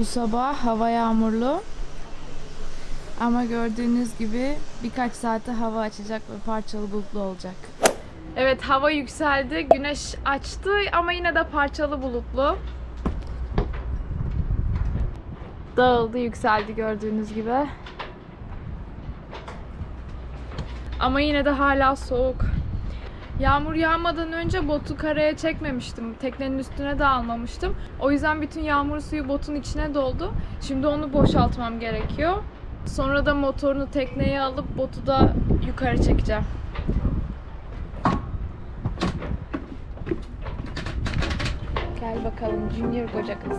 Bu sabah hava yağmurlu. Ama gördüğünüz gibi birkaç saate hava açacak ve parçalı bulutlu olacak. Evet hava yükseldi. Güneş açtı ama yine de parçalı bulutlu. Dağıldı, yükseldi gördüğünüz gibi. Ama yine de hala soğuk. Yağmur yağmadan önce botu karaya çekmemiştim. Teknenin üstüne de almamıştım. O yüzden bütün yağmur suyu botun içine doldu. Şimdi onu boşaltmam gerekiyor. Sonra da motorunu tekneye alıp botu da yukarı çekeceğim. Gel bakalım Junior koca kız.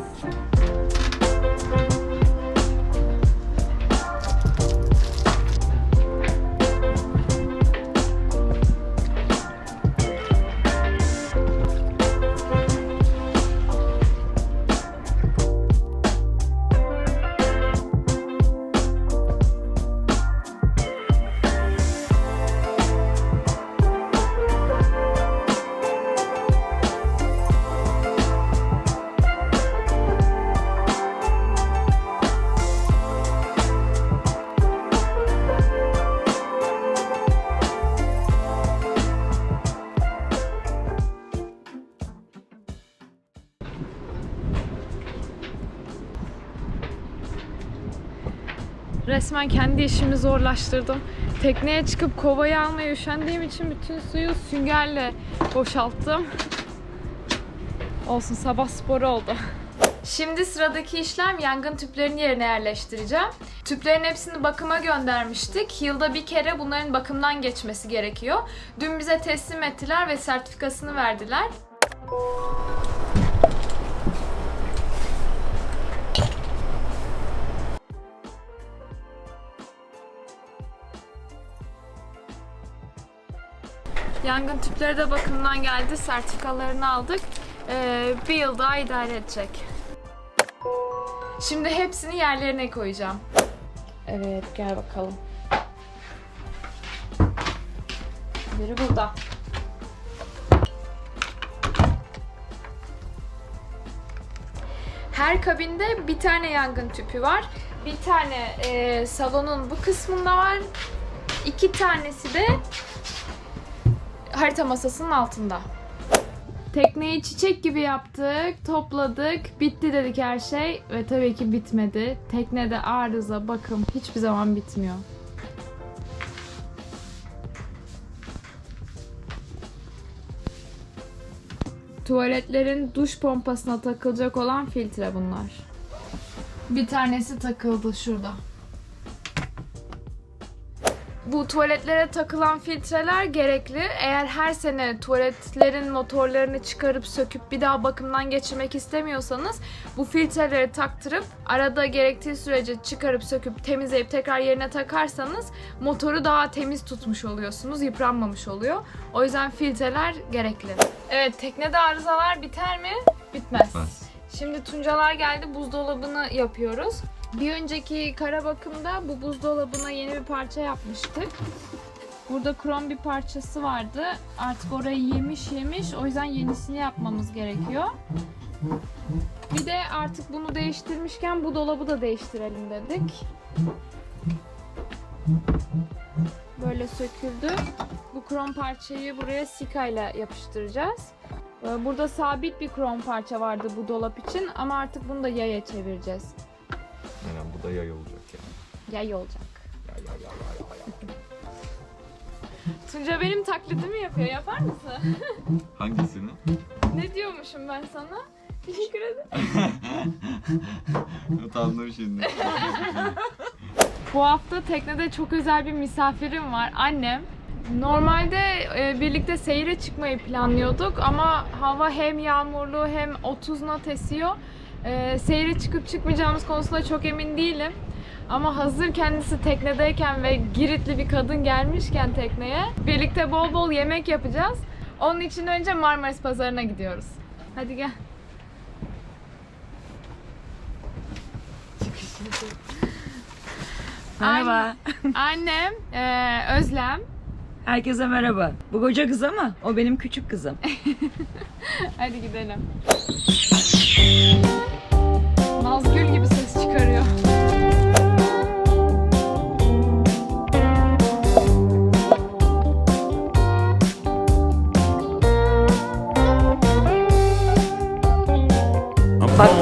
Resmen kendi işimi zorlaştırdım. Tekneye çıkıp kovayı almaya üşendiğim için bütün suyu süngerle boşalttım. Olsun sabah sporu oldu. Şimdi sıradaki işlem yangın tüplerini yerine yerleştireceğim. Tüplerin hepsini bakıma göndermiştik. Yılda bir kere bunların bakımdan geçmesi gerekiyor. Dün bize teslim ettiler ve sertifikasını verdiler. Yangın tüpleri de bakımdan geldi. Sertifikalarını aldık. Ee, bir yıl daha idare edecek. Şimdi hepsini yerlerine koyacağım. Evet gel bakalım. Biri burada. Her kabinde bir tane yangın tüpü var. Bir tane e, salonun bu kısmında var. İki tanesi de harita masasının altında. Tekneyi çiçek gibi yaptık, topladık, bitti dedik her şey ve tabii ki bitmedi. Teknede arıza, bakım hiçbir zaman bitmiyor. Tuvaletlerin duş pompasına takılacak olan filtre bunlar. Bir tanesi takıldı şurada. Bu tuvaletlere takılan filtreler gerekli. Eğer her sene tuvaletlerin motorlarını çıkarıp söküp bir daha bakımdan geçirmek istemiyorsanız bu filtreleri taktırıp arada gerektiği sürece çıkarıp söküp temizleyip tekrar yerine takarsanız motoru daha temiz tutmuş oluyorsunuz. Yıpranmamış oluyor. O yüzden filtreler gerekli. Evet teknede arızalar biter mi? Bitmez. Bitmez. Şimdi tuncalar geldi buzdolabını yapıyoruz. Bir önceki kara bakımda bu buzdolabına yeni bir parça yapmıştık. Burada krom bir parçası vardı. Artık orayı yemiş yemiş. O yüzden yenisini yapmamız gerekiyor. Bir de artık bunu değiştirmişken bu dolabı da değiştirelim dedik. Böyle söküldü. Bu krom parçayı buraya sika ile yapıştıracağız. Ee, Burada sabit bir krom parça vardı bu dolap için ama artık bunu da yaya çevireceğiz. Bu da yay olacak yani. Yay olacak. Yay yay yay yay yay. Tunca benim taklidimi yapıyor. Yapar mısın? Hangisini? ne diyormuşum ben sana? Teşekkür ederim. Utandım şimdi. Bu hafta teknede çok özel bir misafirim var. Annem. Normalde e, birlikte seyre çıkmayı planlıyorduk ama hava hem yağmurlu hem 30 knot esiyor. E, seyre çıkıp çıkmayacağımız konusunda çok emin değilim. Ama hazır kendisi teknedeyken ve Giritli bir kadın gelmişken tekneye birlikte bol bol yemek yapacağız. Onun için önce Marmaris Pazarı'na gidiyoruz. Hadi gel. Merhaba. Annem, e, Özlem. Herkese merhaba. Bu koca kız ama o benim küçük kızım. Hadi gidelim.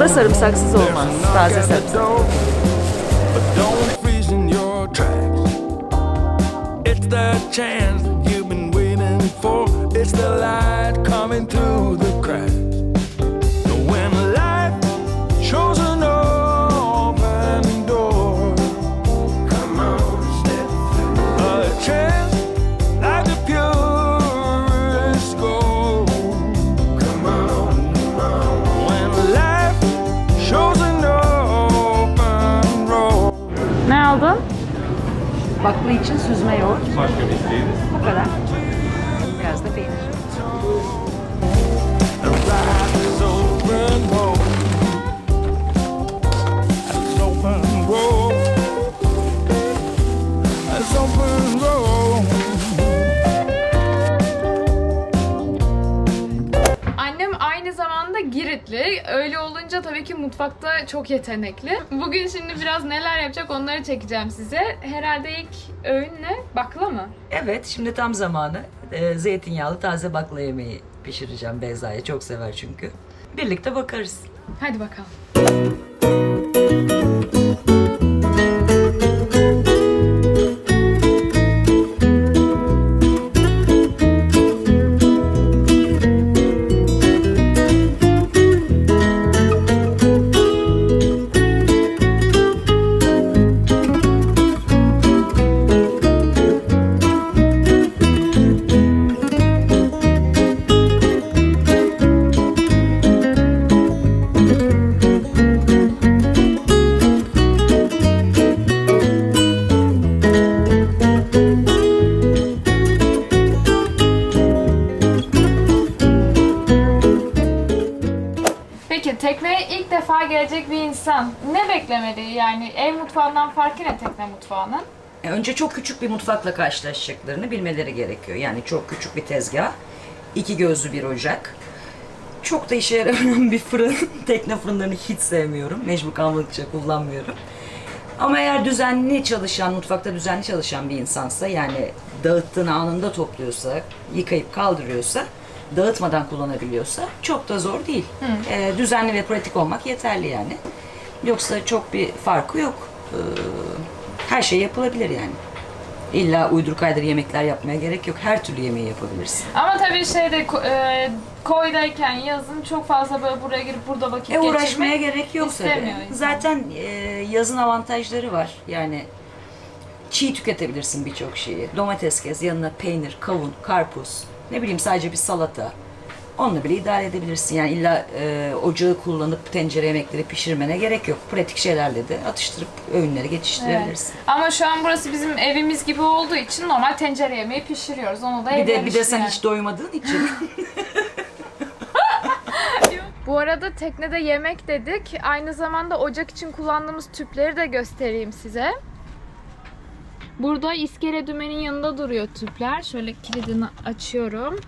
Bakla sarımsaksız olmaz. Taze sarımsak. It's Giritli. Öyle olunca tabii ki mutfakta çok yetenekli. Bugün şimdi biraz neler yapacak onları çekeceğim size. Herhalde ilk öğün ne? Bakla mı? Evet, şimdi tam zamanı. Ee, zeytinyağlı taze bakla yemeği pişireceğim Beyza'ya. Çok sever çünkü. Birlikte bakarız. Hadi bakalım. İnsan ne beklemeli? Yani ev mutfağından farkı ne tekne mutfağının? E, Önce çok küçük bir mutfakla karşılaşacaklarını bilmeleri gerekiyor. Yani çok küçük bir tezgah, iki gözlü bir ocak. Çok da işe yaramayan bir fırın. Tekne fırınlarını hiç sevmiyorum. Mecbur kalmadıkça kullanmıyorum. Ama eğer düzenli çalışan, mutfakta düzenli çalışan bir insansa yani dağıttığını anında topluyorsa, yıkayıp kaldırıyorsa, dağıtmadan kullanabiliyorsa çok da zor değil. E, düzenli ve pratik olmak yeterli yani. Yoksa çok bir farkı yok. Ee, her şey yapılabilir yani. İlla uydur kaydır yemekler yapmaya gerek yok. Her türlü yemeği yapabilirsin. Ama tabii şeyde ko- e, koydayken yazın çok fazla böyle buraya girip burada vakit E uğraşmaya geçirmek gerek yok istemiyor tabii. insan. Zaten e, yazın avantajları var. Yani çiğ tüketebilirsin birçok şeyi. Domates kes, yanına peynir, kavun, karpuz, ne bileyim sadece bir salata. Onunla bile idare edebilirsin. Yani illa e, ocağı kullanıp tencere yemekleri pişirmene gerek yok. Pratik şeylerle de atıştırıp öğünleri geçiştirebilirsin. Evet. Ama şu an burası bizim evimiz gibi olduğu için normal tencere yemeği pişiriyoruz. Onu da Bir de bir de sen yani. hiç doymadığın için Bu arada teknede yemek dedik. Aynı zamanda ocak için kullandığımız tüpleri de göstereyim size. Burada iskele dümenin yanında duruyor tüpler. Şöyle kilidini açıyorum.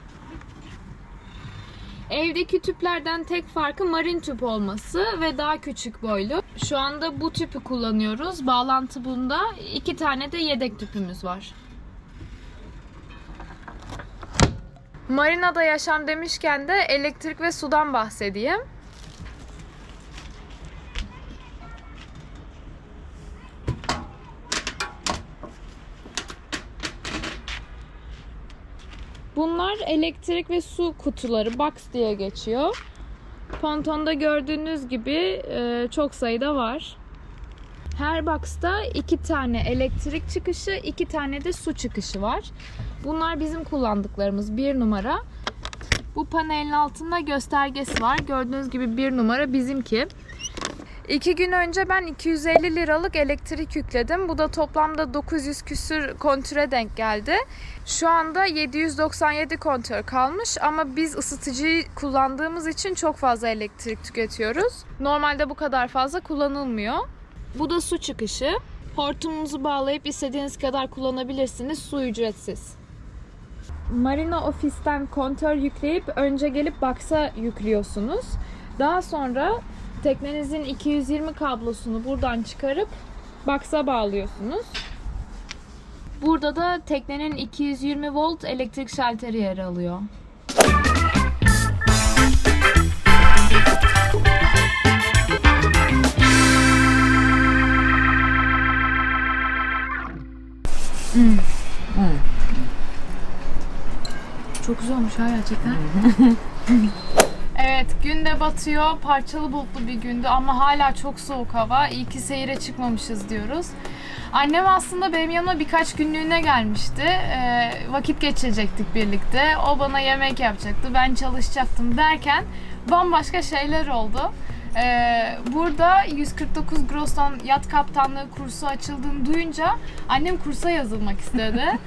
Evdeki tüplerden tek farkı marin tüp olması ve daha küçük boylu. Şu anda bu tüpü kullanıyoruz. Bağlantı bunda. İki tane de yedek tüpümüz var. Marina'da yaşam demişken de elektrik ve sudan bahsedeyim. Bunlar elektrik ve su kutuları, box diye geçiyor. Pontonda gördüğünüz gibi e, çok sayıda var. Her box'ta iki tane elektrik çıkışı, iki tane de su çıkışı var. Bunlar bizim kullandıklarımız bir numara. Bu panelin altında göstergesi var. Gördüğünüz gibi bir numara bizimki. İki gün önce ben 250 liralık elektrik yükledim. Bu da toplamda 900 küsür kontüre denk geldi. Şu anda 797 kontör kalmış ama biz ısıtıcıyı kullandığımız için çok fazla elektrik tüketiyoruz. Normalde bu kadar fazla kullanılmıyor. Bu da su çıkışı. Hortumunuzu bağlayıp istediğiniz kadar kullanabilirsiniz. Su ücretsiz. Marina ofisten kontör yükleyip önce gelip box'a yüklüyorsunuz. Daha sonra teknenizin 220 kablosunu buradan çıkarıp box'a bağlıyorsunuz. Burada da teknenin 220 volt elektrik şalteri yer alıyor. Çok güzel olmuş ha gerçekten. batıyor. Parçalı bulutlu bir gündü ama hala çok soğuk hava. İyi ki seyire çıkmamışız diyoruz. Annem aslında benim yanıma birkaç günlüğüne gelmişti. Ee, vakit geçirecektik birlikte. O bana yemek yapacaktı. Ben çalışacaktım derken bambaşka şeyler oldu. Ee, burada 149 Gross'tan yat kaptanlığı kursu açıldığını duyunca annem kursa yazılmak istedi.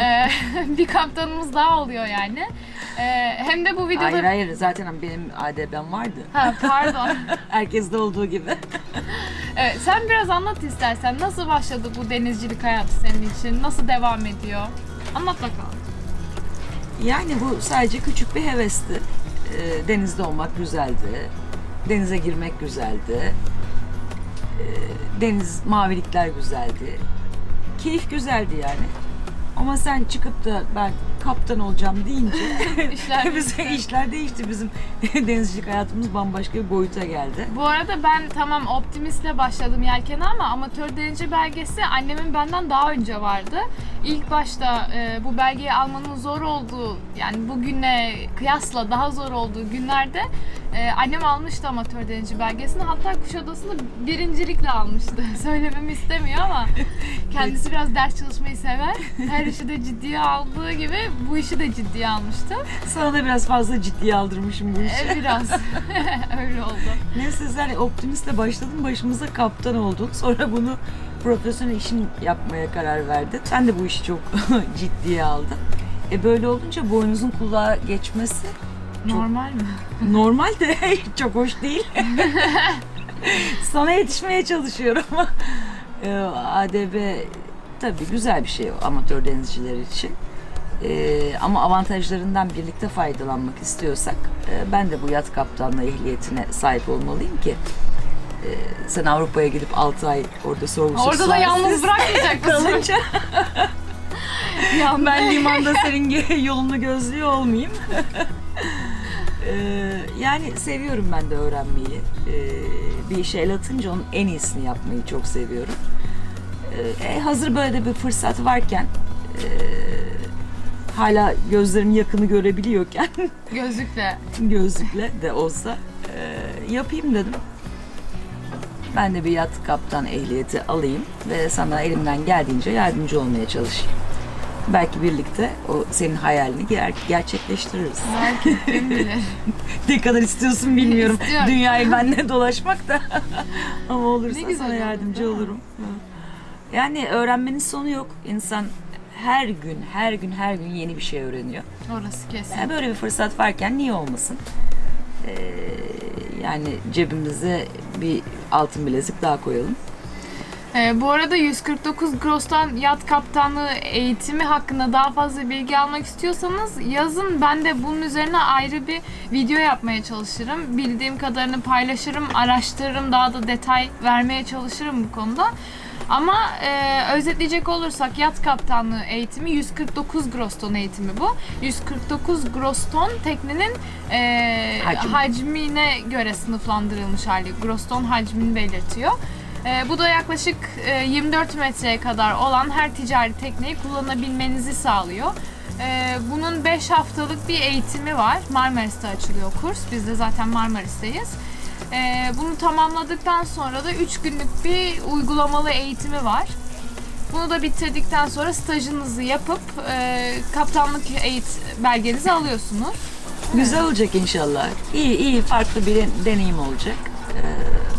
Ee, bir kaptanımız daha oluyor yani. Ee, hem de bu videoda... Hayır hayır zaten benim ADB'm vardı. Ha, pardon. Herkeste olduğu gibi. Evet, sen biraz anlat istersen. Nasıl başladı bu denizcilik hayatı senin için? Nasıl devam ediyor? Anlat bakalım. Yani bu sadece küçük bir hevesti. Ee, denizde olmak güzeldi. Denize girmek güzeldi. Ee, deniz mavilikler güzeldi. Keyif güzeldi yani. Ama sen çıkıp da ben kaptan olacağım deyince İşler bize işler değişti. Bizim denizcilik hayatımız bambaşka bir boyuta geldi. Bu arada ben tamam optimistle başladım yelkene ama amatör denizci belgesi annemin benden daha önce vardı. İlk başta e, bu belgeyi almanın zor olduğu yani bugüne kıyasla daha zor olduğu günlerde e, annem almıştı amatör denizci belgesini. Hatta Kuşadası'nda birincilikle almıştı. Söylememi istemiyor ama kendisi biraz ders çalışmayı sever. Her işi de ciddiye aldığı gibi bu işi de ciddiye almıştı. Sana da biraz fazla ciddiye aldırmışım bu işi. E, biraz öyle oldu. Neyse sen optimistle başladın başımıza kaptan oldun. Sonra bunu profesyonel işin yapmaya karar verdin. Sen de bu işi çok ciddiye aldın. E böyle olunca boynuzun kulağa geçmesi Normal mi? normal de çok hoş değil. Sana yetişmeye çalışıyorum. E, ADB tabii güzel bir şey amatör denizciler için. E, ama avantajlarından birlikte faydalanmak istiyorsak e, ben de bu yat kaptanlığı ehliyetine sahip olmalıyım ki e, sen Avrupa'ya gidip 6 ay orada sorgusuz Orada da yalnız bırakmayacak kalınca ben limanda senin yolunu gözlüyor olmayayım. Ee, yani seviyorum ben de öğrenmeyi. Ee, bir el atınca onun en iyisini yapmayı çok seviyorum. Ee, e, hazır böyle de bir fırsat varken e, hala gözlerim yakını görebiliyorken Gözlükle. gözlükle de olsa e, yapayım dedim. Ben de bir yat kaptan ehliyeti alayım ve sana elimden geldiğince yardımcı olmaya çalışayım. Belki birlikte o senin hayalini ger- gerçekleştiririz. Belki kim bilir. Ne kadar istiyorsun bilmiyorum. İstiyorum. Dünyayı benimle dolaşmak da. Ama olursa Ne güzel sana olur, yardımcı değil mi? olurum. Yani öğrenmenin sonu yok. İnsan her gün, her gün, her gün yeni bir şey öğreniyor. Orası kesin. Yani böyle bir fırsat varken niye olmasın? Ee, yani cebimize bir altın bilezik daha koyalım. Ee, bu arada 149 Gross'tan yat kaptanlığı eğitimi hakkında daha fazla bilgi almak istiyorsanız yazın ben de bunun üzerine ayrı bir video yapmaya çalışırım. Bildiğim kadarını paylaşırım, araştırırım, daha da detay vermeye çalışırım bu konuda. Ama e, özetleyecek olursak yat kaptanlığı eğitimi 149 Grosston eğitimi bu. 149 Grosston teknenin e, Hacmi. hacmine göre sınıflandırılmış hali. Grosston hacmini belirtiyor. E, bu da yaklaşık e, 24 metreye kadar olan her ticari tekneyi kullanabilmenizi sağlıyor. E, bunun 5 haftalık bir eğitimi var. Marmaris'te açılıyor kurs. Biz de zaten Marmaris'teyiz. E, bunu tamamladıktan sonra da 3 günlük bir uygulamalı eğitimi var. Bunu da bitirdikten sonra stajınızı yapıp e, kaptanlık eğit belgenizi alıyorsunuz. Güzel olacak inşallah. İyi iyi farklı bir deneyim olacak. Ee,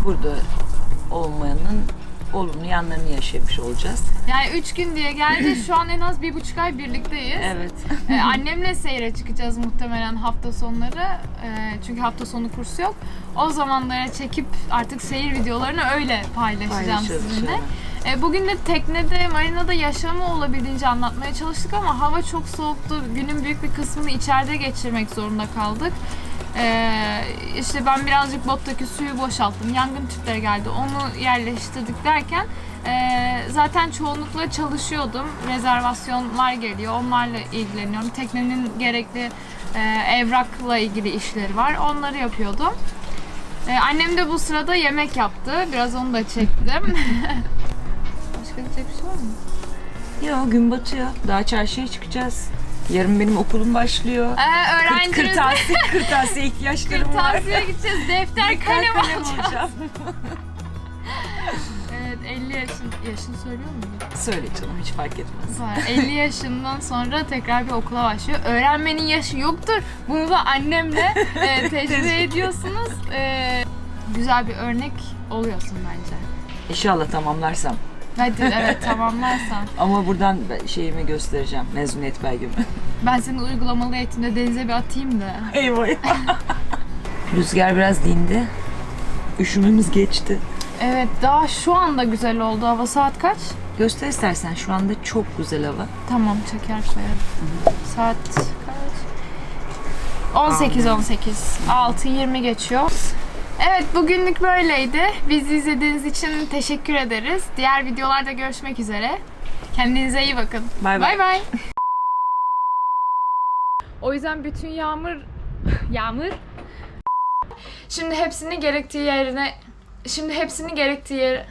burada olmanın olumlu yanlarını yaşamış olacağız. Yani 3 gün diye geldi. Şu an en az bir buçuk ay birlikteyiz. Evet. Ee, annemle seyre çıkacağız muhtemelen hafta sonları. Ee, çünkü hafta sonu kursu yok. O zamanlara çekip artık seyir videolarını öyle paylaşacağım Paylaşırız sizinle. inşallah. Ee, bugün de teknede, marinada yaşamı olabildiğince anlatmaya çalıştık ama hava çok soğuktu. Günün büyük bir kısmını içeride geçirmek zorunda kaldık. Ee, işte ben birazcık bottaki suyu boşalttım. Yangın tüpleri geldi. Onu yerleştirdik derken ee, zaten çoğunlukla çalışıyordum. Rezervasyonlar geliyor. Onlarla ilgileniyorum. Teknenin gerekli ee, evrakla ilgili işleri var. Onları yapıyordum. Ee, annem de bu sırada yemek yaptı. Biraz onu da çektim. Başka diyecek bir şey var mı? Yo gün batıyor. Daha çarşıya çıkacağız. Yarın benim okulum başlıyor. Ee, Kırt, öğrencimiz kırtasiye, kırtasiye ihtiyaçlarım var. Kırtasiye gideceğiz. Defter, kalem alacağız. Evet 50 yaşın, yaşını söylüyor muyum? Söyle canım hiç fark etmez. Var. 50 yaşından sonra tekrar bir okula başlıyor. Öğrenmenin yaşı yoktur. Bunu da annemle e, tecrübe ediyorsunuz. E, güzel bir örnek oluyorsun bence. İnşallah tamamlarsam. Hadi evet tamamlarsan. Ama buradan ben şeyimi göstereceğim. Mezuniyet belgemi. Ben seni uygulamalı eğitimde denize bir atayım da. eyvah eyvah. Rüzgar biraz dindi. Üşümemiz geçti. Evet daha şu anda güzel oldu. Hava saat kaç? Göster istersen şu anda çok güzel hava. Tamam çeker koyarım. Saat kaç? 18 18. 6 20 geçiyor. Evet bugünlük böyleydi. Bizi izlediğiniz için teşekkür ederiz. Diğer videolarda görüşmek üzere. Kendinize iyi bakın. Bay bay. Bay bay. O yüzden bütün yağmur yağmur Şimdi hepsini gerektiği yerine şimdi hepsini gerektiği yer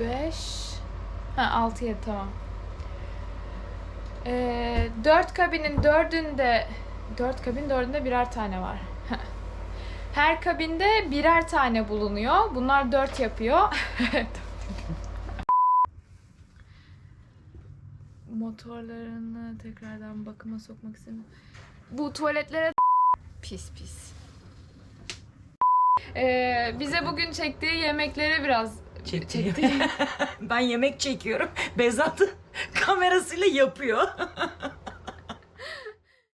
5 Ha 6 7 tamam. Ee, 4 kabinin dördünde 4 kabin dördünde birer tane var. Her kabinde birer tane bulunuyor. Bunlar 4 yapıyor. Motorlarını tekrardan bakıma sokmak istemiyorum. Bu tuvaletlere pis pis. Ee, bize bugün çektiği yemekleri biraz ben yemek çekiyorum. Bezat kamerasıyla yapıyor.